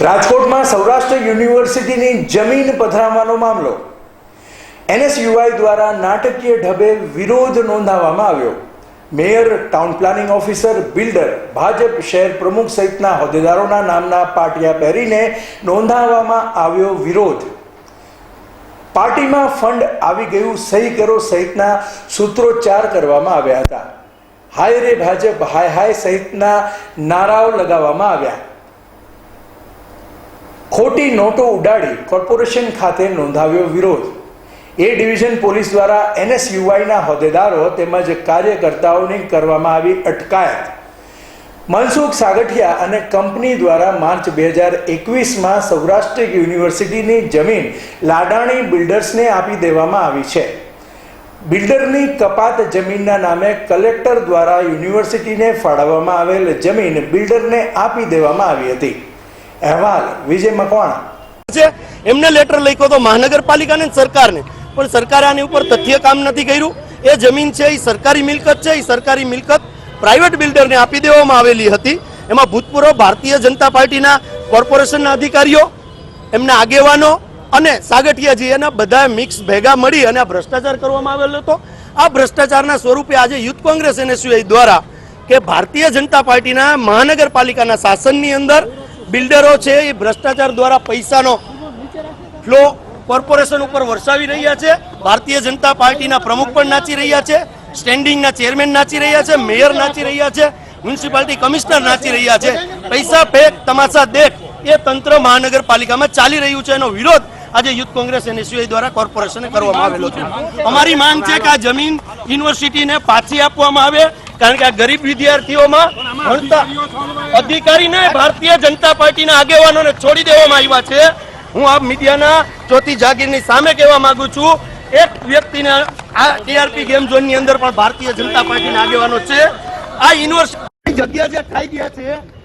રાજકોટમાં સૌરાષ્ટ્ર યુનિવર્સિટીની જમીન પધરાવવાનો મામલો. એનએસયુઆઈ દ્વારા નાટકીય ઢબે વિરોધ નોંધાવવામાં આવ્યો. Mayor, town planning officer, builder, Bhajap શહેર પ્રમુખ સહિતના હોદ્દેદારોના નામના પાટિયા પહેરીને નોંધાવવામાં આવ્યો વિરોધ. પાર્ટીમાં ફંડ આવી ગયું સહી કરો સહિતના સૂત્રોચ્ચાર કરવામાં આવ્યા હતા. હાય રે ભાજપ, હાય હાય સહિતના નારાઓ લગાવવામાં આવ્યા. ખોટી નોટો ઉડાડી કોર્પોરેશન ખાતે નોંધાવ્યો વિરોધ. એ ડિવિઝન પોલીસ દ્વારા એનએસયુઆઈના હોદ્દેદારો તેમજ કાર્યકર્તાઓની કરવામાં આવી અટકાયત. મનસુખ સાગઠિયા અને કંપની દ્વારા માર્ચ બે હજાર એકવીસમાં સૌરાષ્ટ્ર યુનિવર્સિટીની જમીન લાડાણી બિલ્ડર્સને આપી દેવામાં આવી છે. બિલ્ડરની કપાત જમીનના નામે કલેક્ટર દ્વારા યુનિવર્સિટીને ફાળવવામાં આવેલ જમીન બિલ્ડરને આપી દેવામાં આવી હતી. અહેવાલ, વિજય મકવાણા. છે, એમને લેટર લખ્યો તો મહાનગરપાલિકાને સરકાર સરકારને. પણ સરકારે આની ઉપર તથ્ય કામ નથી કર્યું. એ જમીન છે, એ સરકારી મિલકત છે, એ સરકારી મિલકત પ્રાઇવેટ બિલ્ડરને આપી દેવામાં આવેલી હતી. એમાં ભૂતપૂર્વ ભારતીય જનતા પાર્ટીના કોર્પોરેશનના અધિકારીઓ, એમના આગેવાનો અને સાગઠિયાજી, એના બધા મિક્સ ભેગા મળી અને આ ભ્રષ્ટાચાર કરવામાં આવેલો હતો. આ ભ્રષ્ટાચારના સ્વરૂપે આજે યુથ કોંગ્રેસ એનએસયુઆઈ દ્વારા કે ભારતીય જનતા પાર્ટીના મહાનગરપાલિકાના શાસનની અંદર બિલ્ડરો છે, એ ભ્રષ્ટાચાર દ્વારા પૈસાનો ફ્લો કોર્પોરેશન ઉપર વરસાવી રહ્યા છે. ભારતીય જનતા પાર્ટીના પ્રમુખ પણ નાચી રહ્યા છે, સ્ટેન્ડિંગના ચેરમેન નાચી રહ્યા છે, મેયર નાચી રહ્યા છે, મ્યુનિસિપાલિટી કમિશનર નાચી રહ્યા છે. પૈસા ફેક તમાશા દેખ, એ તંત્ર મહાનગરપાલિકામાં ચાલી રહ્યું છે. એનો વિરોધ આજે યુથ કોંગ્રેસ એનએસયુઆઈ દ્વારા કોર્પોરેશને કરવામાં આવેલો છે. અમારી માંગ છે કે આ જમીન યુનિવર્સિટીને પાછી આપવામાં આવે કારણ કે આ ગરીબ વિદ્યાર્થીઓમાં ભણતા અધિકારીને ભારતીય જનતા પાર્ટીના આગેવાનોને છોડી દેવામાં આવ્યા છે. હું આ મીડિયાના ચોથી જાગીરની સામે કહેવા માંગુ છું એક વ્યક્તિને આ ટીઆરપી ગેમ ઝોનની અંદર પણ ભારતીય જનતા પાર્ટીના આગેવાનો છે. આ યુનિવર્સિટી જગ્યા જે ખાઈ ગયા છે